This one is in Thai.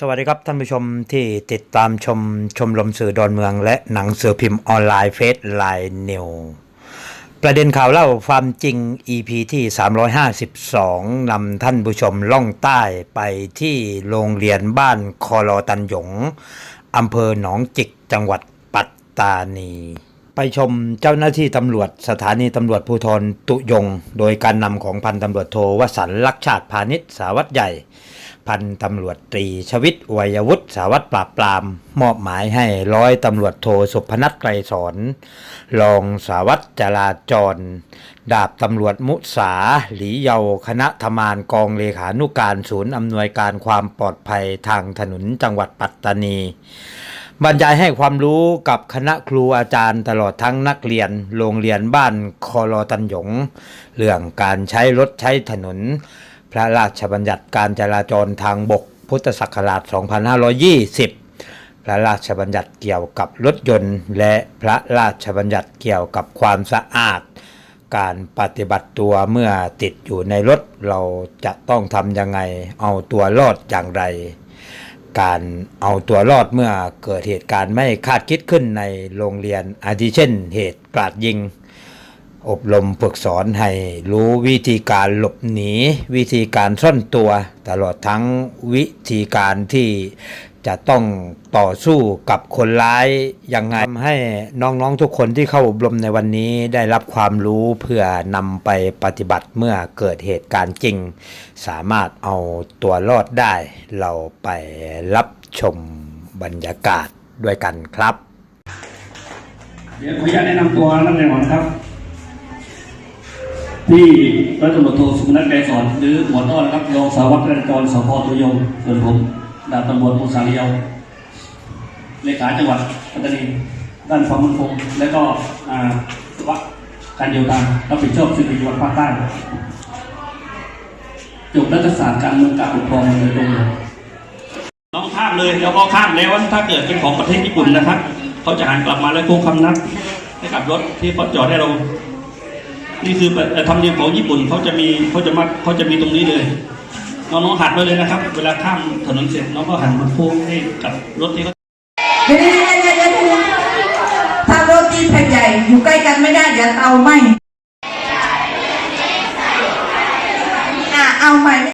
สวัสดีครับท่านผู้ชมที่ติดตามชมชมรมสื่อดอนเมือง และหนังสือพิมพ์ออนไลน์เฟซไลน์นิวประเด็นข่าวเล่าความจริง EP ที่ 352นำท่านผู้ชมล่องใต้ไปที่โรงเรียนบ้านคอลอตันหยงอำเภอหนองจิกจังหวัดปัตตานี ไปชมเจ้าหน้าที่ตำรวจสถานีตำรวจภูธรตุยง โดยการนำของพันตำรวจโทวสันลักษณ์ชาติพาณิชย์สาวัตรใหญ่ พันตำรวจตรีชวิตวัยวุฒิสาวัตรปราบปราม มอบหมายให้ร้อยตำรวจโทสุพนัทไกรสอนรองสาวัตรจราจร ดาบตำรวจมุสาหลีเยาคณะทมานกองเลขานุการศูนย์อำนวยการความปลอดภัยทางถนนจังหวัดปัตตานี บรรยายให้ความรู้กับคณะครูอาจารย์ตลอดทั้งนักเรียนโรงเรียนบ้านคอลอตันหยง เรื่องการใช้รถใช้ถนน พระราชบัญญัติการจราจรทางบก พุทธศักราช 2520 พระราชบัญญัติเกี่ยวกับรถยนต์ และพระราชบัญญัติเกี่ยวกับความสะอาด การปฏิบัติตัวเมื่อติดอยู่ในรถเราจะต้องทำยังไงเอาตัวรอดอย่างไร การเอาตัวรอดเมื่อเกิดเหตุการณ์ไม่คาดคิดขึ้นในโรงเรียนอาทิเช่น เหตุกราดยิง อบรมฝึกสอนให้รู้วิธีการหลบหนี วิธีการซ่อนตัว ตลอดทั้งวิธีการที่จะต้องต่อสู้กับคนร้ายยังไงทำให้น้องๆทุกคนที่เข้าอบรมในวันนี้ได้รับความรู้เพื่อนำไปปฏิบัติเมื่อเกิดเหตุการณ์จริง สามารถเอาตัวรอดได้ เราไปรับชมบรรยากาศด้วยกันครับ เดี๋ยวขออนุญาตแนะนำตัวนักเรียนก่อนครับ ที่ร้อยตำรวจโทสุนัทไกรสอนหรือหมวดอ้อนรับรองสารวัตรจราจรสพตุยงส่วนผมดาบตำรวจมุสาลียาเลขาจังหวัดปัตตานีด้านความมั่นคงและก็อ่าวัดการเดียวกันรับผิดชอบสิ่งจังหวัดภาคใต้จบรัฐศาสตร์การเมืองการปกครองโดยตรงเลยน้องข้ามเลยแล้วก็ข้ามแล้วถ้าเกิดเป็นของประเทศญี่ปุ่นนะครับ เขาจะหันกลับมาแล้วโค้งคำนับให้กับรถที่เขาจอดให้เรา นี่คือเอ่อธรรมเนียมของญี่ปุ่นเขาจะมีเขาจะมาเขาจะมีตรงนี้เลยน้องๆหันไปเลยนะครับ เวลาข้ามถนนเสร็จน้องก็หันมาโค้งให้กับรถที่เขาเดี๋ยวเดี๋ยวเดี๋ยวเดี๋ยวเดี๋ยวถ้ารถทีแผ่นใหญ่อยู่ใกล้กันไม่ได้เดี๋ยวเตาไหมอะเอาไหม่